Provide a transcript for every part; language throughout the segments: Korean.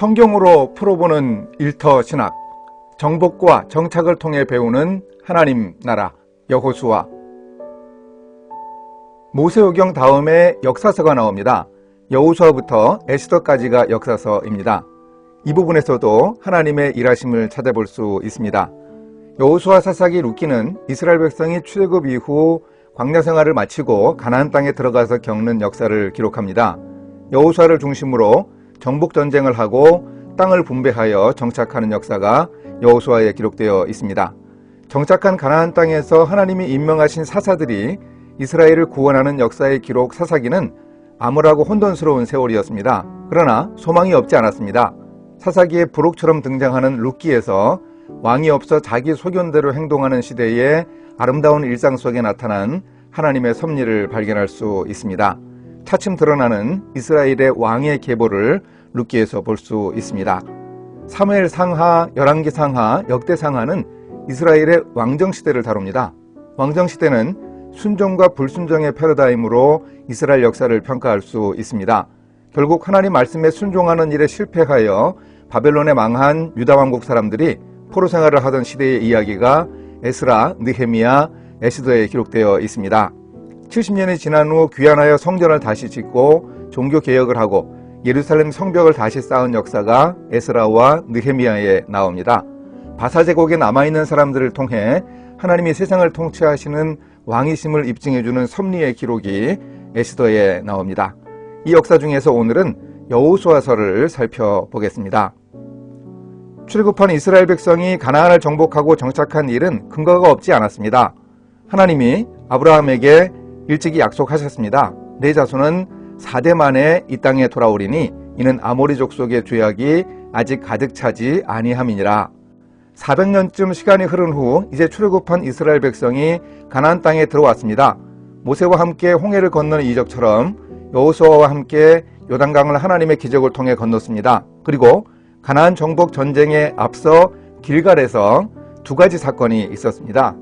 성경으로 풀어보는 일터 신학, 정복과 정착을 통해 배우는 하나님 나라, 여호수아. 모세오경 다음에 역사서가 나옵니다. 여호수아부터 에스더까지가 역사서입니다. 이 부분에서도 하나님의 일하심을 찾아볼 수 있습니다. 여호수아 사사기 루키는 이스라엘 백성이 출애굽 이후 광야 생활을 마치고 가나안 땅에 들어가서 겪는 역사를 기록합니다. 여호수아를 중심으로 정복 전쟁을 하고 땅을 분배하여 정착하는 역사가 여호수아에 기록되어 있습니다. 정착한 가나안 땅에서 하나님이 임명하신 사사들이 이스라엘을 구원하는 역사의 기록 사사기는 암울하고 혼돈스러운 세월이었습니다. 그러나 소망이 없지 않았습니다. 사사기의 부록처럼 등장하는 룻기에서 왕이 없어 자기 소견대로 행동하는 시대의 아름다운 일상 속에 나타난 하나님의 섭리를 발견할 수 있습니다. 차츰 드러나는 이스라엘의 왕의 계보를 룻기에서 볼 수 있습니다. 사무엘 상하, 열왕기 상하, 역대 상하는 이스라엘의 왕정 시대를 다룹니다. 왕정 시대는 순종과 불순종의 패러다임으로 이스라엘 역사를 평가할 수 있습니다. 결국 하나님 말씀에 순종하는 일에 실패하여 바벨론에 망한 유다 왕국 사람들이 포로 생활을 하던 시대의 이야기가 에스라, 느헤미야, 에스더에 기록되어 있습니다. 70년이 지난 후 귀환하여 성전을 다시 짓고 종교 개혁을 하고 예루살렘 성벽을 다시 쌓은 역사가 에스라와 느헤미야에 나옵니다. 바사 제국에 남아있는 사람들을 통해 하나님이 세상을 통치하시는 왕이심을 입증해주는 섭리의 기록이 에스더에 나옵니다. 이 역사 중에서 오늘은 여호수아서를 살펴보겠습니다. 출애굽한 이스라엘 백성이 가나안을 정복하고 정착한 일은 근거가 없지 않았습니다. 하나님이 아브라함에게 일찍이 약속하셨습니다. 내 자손은 4대 만에 이 땅에 돌아오리니 이는 아모리 족속의 죄악이 아직 가득 차지 아니함이니라. 400년쯤 시간이 흐른 후 이제 출애굽한 이스라엘 백성이 가나안 땅에 들어왔습니다. 모세와 함께 홍해를 건너는 이적처럼 여호수아와 함께 요단강을 하나님의 기적을 통해 건넜습니다. 그리고 가나안 정복 전쟁에 앞서 길갈에서 두 가지 사건이 있었습니다.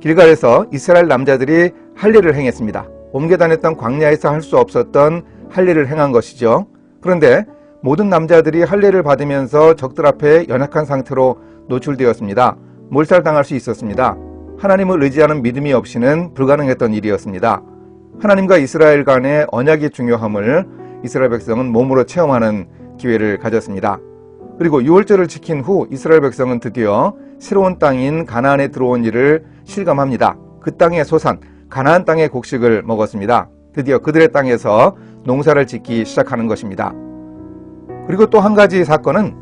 길갈에서 이스라엘 남자들이 할례를 행했습니다. 옮겨 다녔던 광야에서 할 수 없었던 할례를 행한 것이죠. 그런데 모든 남자들이 할례를 받으면서 적들 앞에 연약한 상태로 노출되었습니다. 몰살당할 수 있었습니다. 하나님을 의지하는 믿음이 없이는 불가능했던 일이었습니다. 하나님과 이스라엘 간의 언약의 중요함을 이스라엘 백성은 몸으로 체험하는 기회를 가졌습니다. 그리고 6월절을 지킨 후 이스라엘 백성은 드디어 새로운 땅인 가나안에 들어온 일을 실감합니다. 그 땅의 소산 가나안 땅의 곡식을 먹었습니다. 드디어 그들의 땅에서 농사를 짓기 시작하는 것입니다. 그리고 또 한 가지 사건은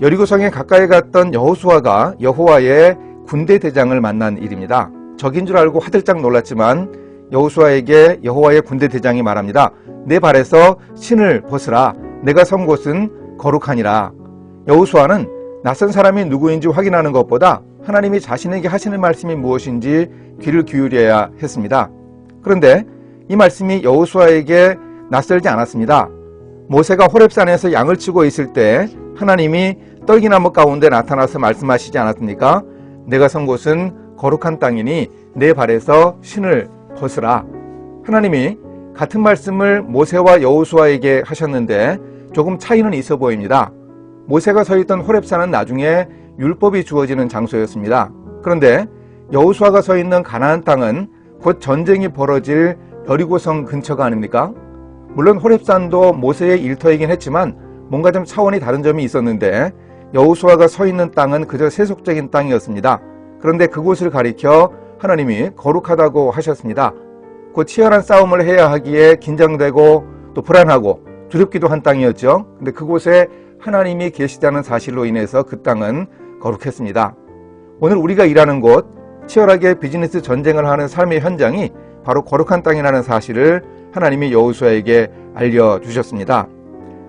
여리고성에 가까이 갔던 여호수아가 여호와의 군대 대장을 만난 일입니다. 적인 줄 알고 화들짝 놀랐지만 여호수아에게 여호와의 군대 대장이 말합니다. 내 발에서 신을 벗으라. 내가 선 곳은 거룩하니라. 여호수아는 낯선 사람이 누구인지 확인하는 것보다 하나님이 자신에게 하시는 말씀이 무엇인지 귀를 기울여야 했습니다. 그런데 이 말씀이 여호수아에게 낯설지 않았습니다. 모세가 호렙산에서 양을 치고 있을 때 하나님이 떨기나무 가운데 나타나서 말씀하시지 않았습니까? 내가 선 곳은 거룩한 땅이니 내 발에서 신을 벗으라. 하나님이 같은 말씀을 모세와 여호수아에게 하셨는데 조금 차이는 있어 보입니다. 모세가 서 있던 호렙산은 나중에 율법이 주어지는 장소였습니다. 그런데 여호수아가 서 있는 가나안 땅은 곧 전쟁이 벌어질 여리고성 근처가 아닙니까? 물론 호렙산도 모세의 일터이긴 했지만 뭔가 좀 차원이 다른 점이 있었는데 여호수아가 서 있는 땅은 그저 세속적인 땅이었습니다. 그런데 그곳을 가리켜 하나님이 거룩하다고 하셨습니다. 곧 치열한 싸움을 해야 하기에 긴장되고 또 불안하고 두렵기도 한 땅이었죠. 근데 그곳에 하나님이 계시다는 사실로 인해서 그 땅은 거룩했습니다. 오늘 우리가 일하는 곳, 치열하게 비즈니스 전쟁을 하는 삶의 현장이 바로 거룩한 땅이라는 사실을 하나님이 여호수아에게 알려주셨습니다.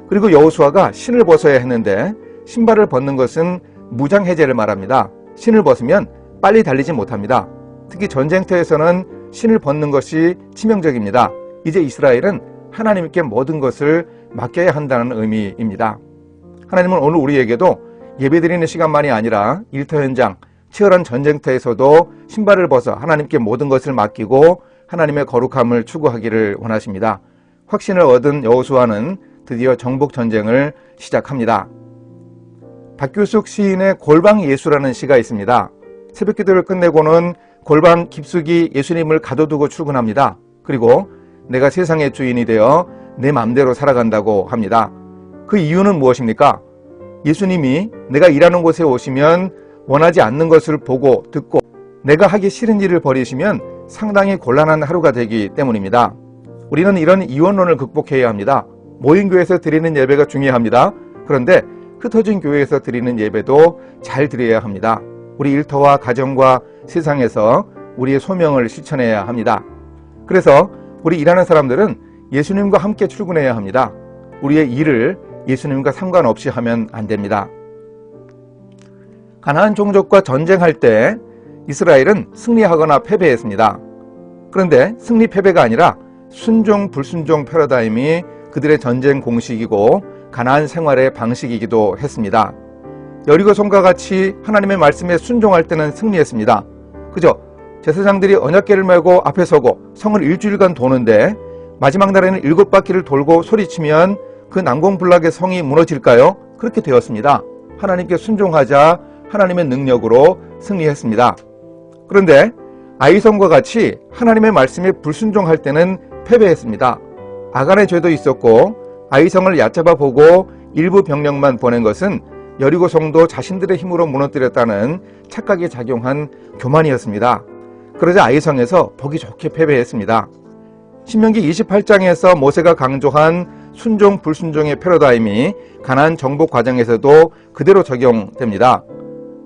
그리고 여호수아가 신을 벗어야 했는데 신발을 벗는 것은 무장 해제를 말합니다. 신을 벗으면 빨리 달리지 못합니다. 특히 전쟁터에서는 신을 벗는 것이 치명적입니다. 이제 이스라엘은 하나님께 모든 것을 맡겨야 한다는 의미입니다. 하나님은 오늘 우리에게도 예배드리는 시간만이 아니라 일터 현장, 치열한 전쟁터에서도 신발을 벗어 하나님께 모든 것을 맡기고 하나님의 거룩함을 추구하기를 원하십니다. 확신을 얻은 여호수아는 드디어 정복 전쟁을 시작합니다. 박규숙 시인의 골방 예수라는 시가 있습니다. 새벽 기도를 끝내고는 골방 깊숙이 예수님을 가둬두고 출근합니다. 그리고 내가 세상의 주인이 되어 내 맘대로 살아간다고 합니다. 그 이유는 무엇입니까? 예수님이 내가 일하는 곳에 오시면 원하지 않는 것을 보고 듣고 내가 하기 싫은 일을 버리시면 상당히 곤란한 하루가 되기 때문입니다. 우리는 이런 이원론을 극복해야 합니다. 모인 교회에서 드리는 예배가 중요합니다. 그런데 흩어진 교회에서 드리는 예배도 잘 드려야 합니다. 우리 일터와 가정과 세상에서 우리의 소명을 실천해야 합니다. 그래서 우리 일하는 사람들은 예수님과 함께 출근해야 합니다. 우리의 일을 예수님과 상관없이 하면 안 됩니다. 가나안 종족과 전쟁할 때 이스라엘은 승리하거나 패배했습니다. 그런데 승리 패배가 아니라 순종 불순종 패러다임이 그들의 전쟁 공식이고 가나안 생활의 방식이기도 했습니다. 여리고성과 같이 하나님의 말씀에 순종할 때는 승리했습니다. 그죠? 제사장들이 언약궤를 메고 앞에 서고 성을 일주일간 도는데 마지막 날에는 일곱 바퀴를 돌고 소리치면 그 난공불락의 성이 무너질까요? 그렇게 되었습니다. 하나님께 순종하자 하나님의 능력으로 승리했습니다. 그런데 아이성과 같이 하나님의 말씀에 불순종할 때는 패배했습니다. 아간의 죄도 있었고 아이성을 얕잡아 보고 일부 병력만 보낸 것은 여리고 성도 자신들의 힘으로 무너뜨렸다는 착각에 작용한 교만이었습니다. 그러자 아이성에서 보기 좋게 패배했습니다. 신명기 28장에서 모세가 강조한 순종 불순종의 패러다임이 가난 정복 과정에서도 그대로 적용됩니다.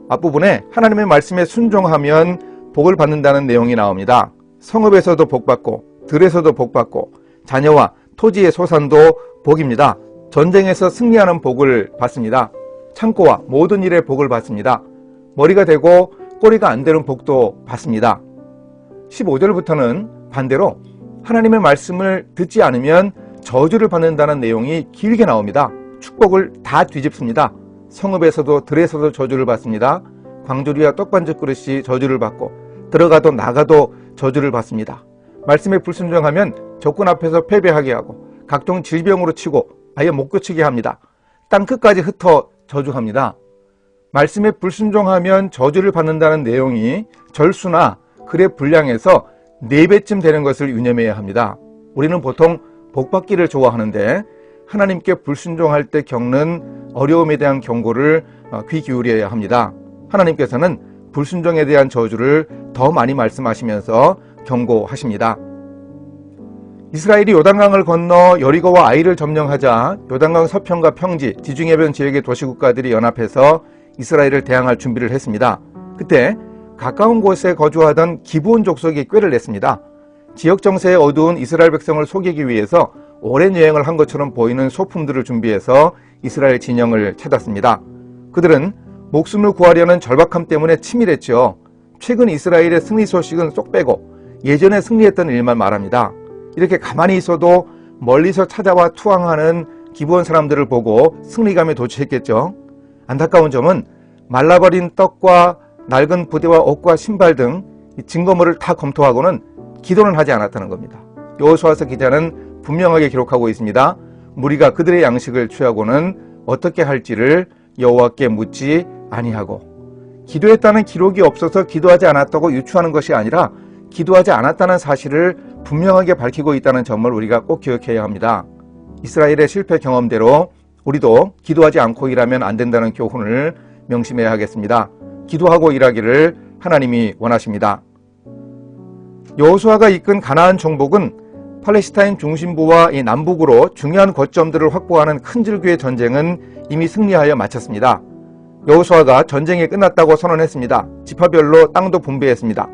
앞부분에 하나님의 말씀에 순종하면 복을 받는다는 내용이 나옵니다. 성읍에서도 복받고 들에서도 복받고 자녀와 토지의 소산도 복입니다. 전쟁에서 승리하는 복을 받습니다. 창고와 모든 일에 복을 받습니다. 머리가 되고 꼬리가 안 되는 복도 받습니다. 15절부터는 반대로 하나님의 말씀을 듣지 않으면 저주를 받는다는 내용이 길게 나옵니다. 축복을 다 뒤집습니다. 성읍에서도 들에서도 저주를 받습니다. 광주리와 떡반죽 그릇이 저주를 받고 들어가도 나가도 저주를 받습니다. 말씀에 불순종하면 적군 앞에서 패배하게 하고 각종 질병으로 치고 아예 못 고치게 합니다. 땅 끝까지 흩어 저주합니다. 말씀에 불순종하면 저주를 받는다는 내용이 절수나 글의 분량에서 4배쯤 되는 것을 유념해야 합니다. 우리는 보통 복받기를 좋아하는데 하나님께 불순종할 때 겪는 어려움에 대한 경고를 어, 귀 기울여야 합니다. 하나님께서는 불순종에 대한 저주를 더 많이 말씀하시면서 경고하십니다. 이스라엘이 요단강을 건너 여리고와 아이를 점령하자 요단강 서편과 평지, 지중해변 지역의 도시국가들이 연합해서 이스라엘을 대항할 준비를 했습니다. 그때 가까운 곳에 거주하던 기브온 족속이 꾀를 냈습니다. 지역 정세에 어두운 이스라엘 백성을 속이기 위해서 오랜 여행을 한 것처럼 보이는 소품들을 준비해서 이스라엘 진영을 찾았습니다. 그들은 목숨을 구하려는 절박함 때문에 치밀했죠. 최근 이스라엘의 승리 소식은 쏙 빼고 예전에 승리했던 일만 말합니다. 이렇게 가만히 있어도 멀리서 찾아와 투항하는 기부원 사람들을 보고 승리감에 도취했겠죠. 안타까운 점은 말라버린 떡과 낡은 부대와 옷과 신발 등 증거물을 다 검토하고는 기도는 하지 않았다는 겁니다. 여호수아서 기자는 분명하게 기록하고 있습니다. 무리가 그들의 양식을 취하고는 어떻게 할지를 여호와께 묻지 아니하고 기도했다는 기록이 없어서 기도하지 않았다고 유추하는 것이 아니라 기도하지 않았다는 사실을 분명하게 밝히고 있다는 점을 우리가 꼭 기억해야 합니다. 이스라엘의 실패 경험대로 우리도 기도하지 않고 일하면 안 된다는 교훈을 명심해야 하겠습니다. 기도하고 일하기를 하나님이 원하십니다. 여호수아가 이끈 가나안 정복은 팔레스타인 중심부와 이 남북으로 중요한 거점들을 확보하는 큰 줄기의 전쟁은 이미 승리하여 마쳤습니다. 여호수아가 전쟁이 끝났다고 선언했습니다. 지파별로 땅도 분배했습니다.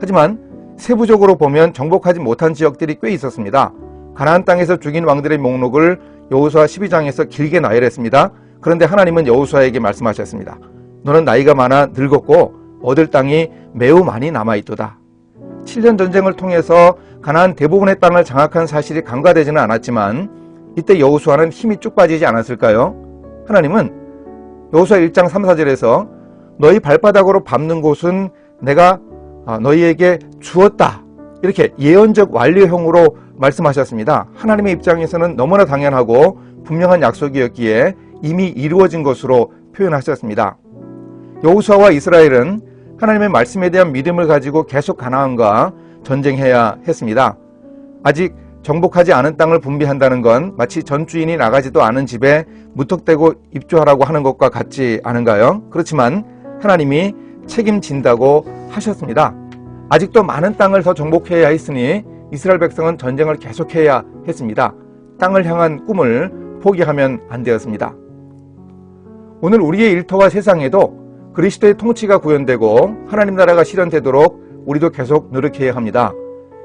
하지만 세부적으로 보면 정복하지 못한 지역들이 꽤 있었습니다. 가나안 땅에서 죽인 왕들의 목록을 여호수아 12장에서 길게 나열했습니다. 그런데 하나님은 여호수아에게 말씀하셨습니다. 너는 나이가 많아 늙었고 얻을 땅이 매우 많이 남아 있도다. 7년 전쟁을 통해서 가나안 대부분의 땅을 장악한 사실이 간과되지는 않았지만 이때 여호수아는 힘이 쭉 빠지지 않았을까요? 하나님은 여호수아 1장 3, 4절에서 너희 발바닥으로 밟는 곳은 내가 너희에게 주었다. 이렇게 예언적 완료형으로 말씀하셨습니다. 하나님의 입장에서는 너무나 당연하고 분명한 약속이었기에 이미 이루어진 것으로 표현하셨습니다. 여호수아와 이스라엘은 하나님의 말씀에 대한 믿음을 가지고 계속 가나안과 전쟁해야 했습니다. 아직 정복하지 않은 땅을 분비한다는 건 마치 전주인이 나가지도 않은 집에 무턱대고 입주하라고 하는 것과 같지 않은가요? 그렇지만 하나님이 책임진다고 하셨습니다. 아직도 많은 땅을 더 정복해야 했으니 이스라엘 백성은 전쟁을 계속해야 했습니다. 땅을 향한 꿈을 포기하면 안 되었습니다. 오늘 우리의 일터와 세상에도 그리스도의 통치가 구현되고 하나님 나라가 실현되도록 우리도 계속 노력해야 합니다.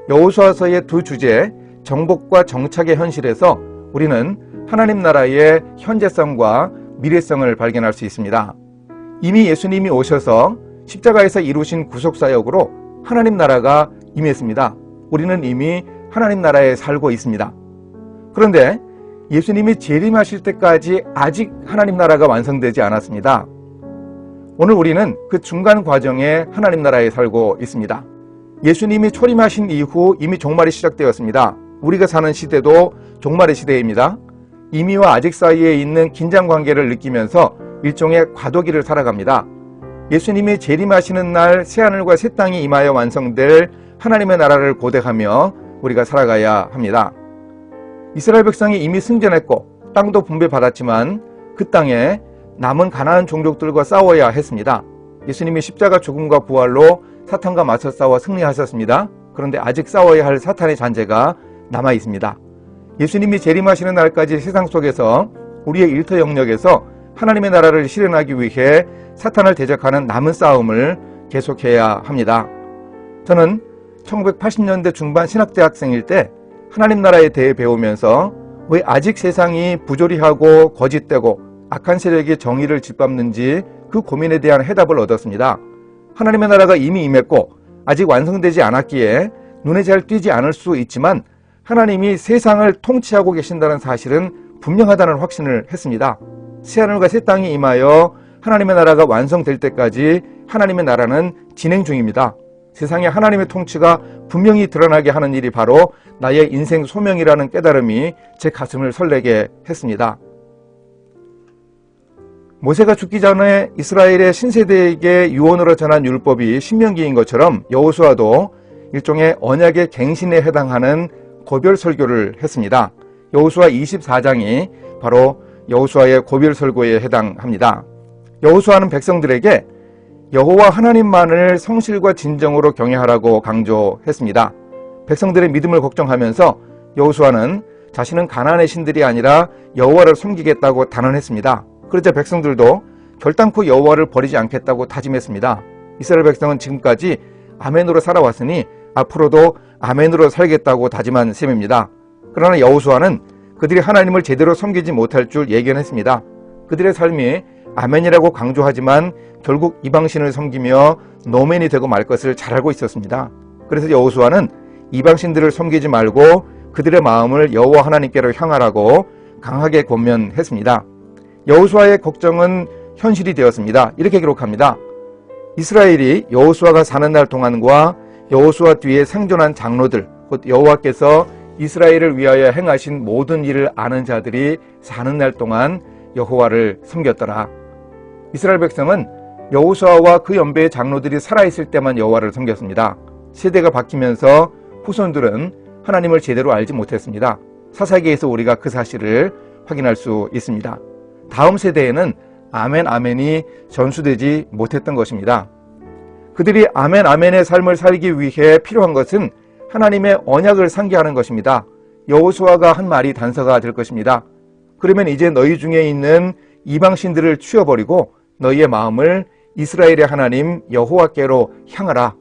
여호수아서의 두 주제 정복과 정착의 현실에서 우리는 하나님 나라의 현재성과 미래성을 발견할 수 있습니다. 이미 예수님이 오셔서 십자가에서 이루신 구속 사역으로 하나님 나라가 임했습니다. 우리는 이미 하나님 나라에 살고 있습니다. 그런데 예수님이 재림하실 때까지 아직 하나님 나라가 완성되지 않았습니다. 오늘 우리는 그 중간 과정에 하나님 나라에 살고 있습니다. 예수님이 초림하신 이후 이미 종말이 시작되었습니다. 우리가 사는 시대도 종말의 시대입니다. 이미와 아직 사이에 있는 긴장 관계를 느끼면서 일종의 과도기를 살아갑니다. 예수님이 재림하시는 날 새하늘과 새 땅이 임하여 완성될 하나님의 나라를 고대하며 우리가 살아가야 합니다. 이스라엘 백성이 이미 승전했고 땅도 분배받았지만 그 땅에 남은 가나안 종족들과 싸워야 했습니다. 예수님이 십자가 죽음과 부활로 사탄과 맞서 싸워 승리하셨습니다. 그런데 아직 싸워야 할 사탄의 잔재가 남아 있습니다. 예수님이 재림하시는 날까지 세상 속에서 우리의 일터 영역에서 하나님의 나라를 실현하기 위해 사탄을 대적하는 남은 싸움을 계속해야 합니다. 저는 1980년대 중반 신학대학생일 때 하나님 나라에 대해 배우면서 왜 아직 세상이 부조리하고 거짓되고 악한 세력이 정의를 짓밟는지 그 고민에 대한 해답을 얻었습니다. 하나님의 나라가 이미 임했고 아직 완성되지 않았기에 눈에 잘 띄지 않을 수 있지만 하나님이 세상을 통치하고 계신다는 사실은 분명하다는 확신을 했습니다. 새하늘과 새 땅이 임하여 하나님의 나라가 완성될 때까지 하나님의 나라는 진행 중입니다. 세상에 하나님의 통치가 분명히 드러나게 하는 일이 바로 나의 인생 소명이라는 깨달음이 제 가슴을 설레게 했습니다. 모세가 죽기 전에 이스라엘의 신세대에게 유언으로 전한 율법이 신명기인 것처럼 여호수아도 일종의 언약의 갱신에 해당하는 고별 설교를 했습니다. 여호수아 24장이 바로 여호수아의 고별 설교에 해당합니다. 여호수아는 백성들에게 여호와 하나님만을 성실과 진정으로 경외하라고 강조했습니다. 백성들의 믿음을 걱정하면서 여호수아는 자신은 가나안의 신들이 아니라 여호와를 섬기겠다고 단언했습니다. 그러자 백성들도 결단코 여호와를 버리지 않겠다고 다짐했습니다. 이스라엘 백성은 지금까지 아멘으로 살아왔으니 앞으로도 아멘으로 살겠다고 다짐한 셈입니다. 그러나 여호수아는 그들이 하나님을 제대로 섬기지 못할 줄 예견했습니다. 그들의 삶이 아멘이라고 강조하지만 결국 이방신을 섬기며 노맨이 되고 말 것을 잘 알고 있었습니다. 그래서 여호수아는 이방신들을 섬기지 말고 그들의 마음을 여호와 하나님께로 향하라고 강하게 권면했습니다. 여호수아의 걱정은 현실이 되었습니다. 이렇게 기록합니다. 이스라엘이 여호수아가 사는 날 동안과 여호수아 뒤에 생존한 장로들 곧 여호와께서 이스라엘을 위하여 행하신 모든 일을 아는 자들이 사는 날 동안 여호와를 섬겼더라. 이스라엘 백성은 여호수아와 그 연배의 장로들이 살아있을 때만 여호와를 섬겼습니다. 세대가 바뀌면서 후손들은 하나님을 제대로 알지 못했습니다. 사사기에서 우리가 그 사실을 확인할 수 있습니다. 다음 세대에는 아멘 아멘이 전수되지 못했던 것입니다. 그들이 아멘 아멘의 삶을 살기 위해 필요한 것은 하나님의 언약을 상기하는 것입니다. 여호수아가 한 말이 단서가 될 것입니다. 그러면 이제 너희 중에 있는 이방신들을 치워버리고 너희의 마음을 이스라엘의 하나님 여호와께로 향하라.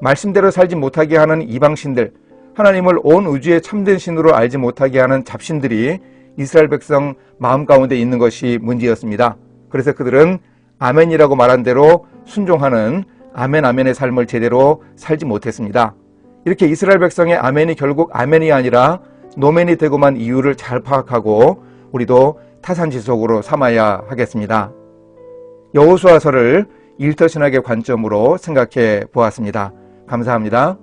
말씀대로 살지 못하게 하는 이방신들, 하나님을 온 우주의 참된 신으로 알지 못하게 하는 잡신들이 이스라엘 백성 마음 가운데 있는 것이 문제였습니다. 그래서 그들은 아멘이라고 말한 대로 순종하는 아멘 아멘의 삶을 제대로 살지 못했습니다. 이렇게 이스라엘 백성의 아멘이 결국 아멘이 아니라 노멘이 되고만 이유를 잘 파악하고 우리도 타산지속으로 삼아야 하겠습니다. 여호수아서를 일터신학의 관점으로 생각해 보았습니다. 감사합니다.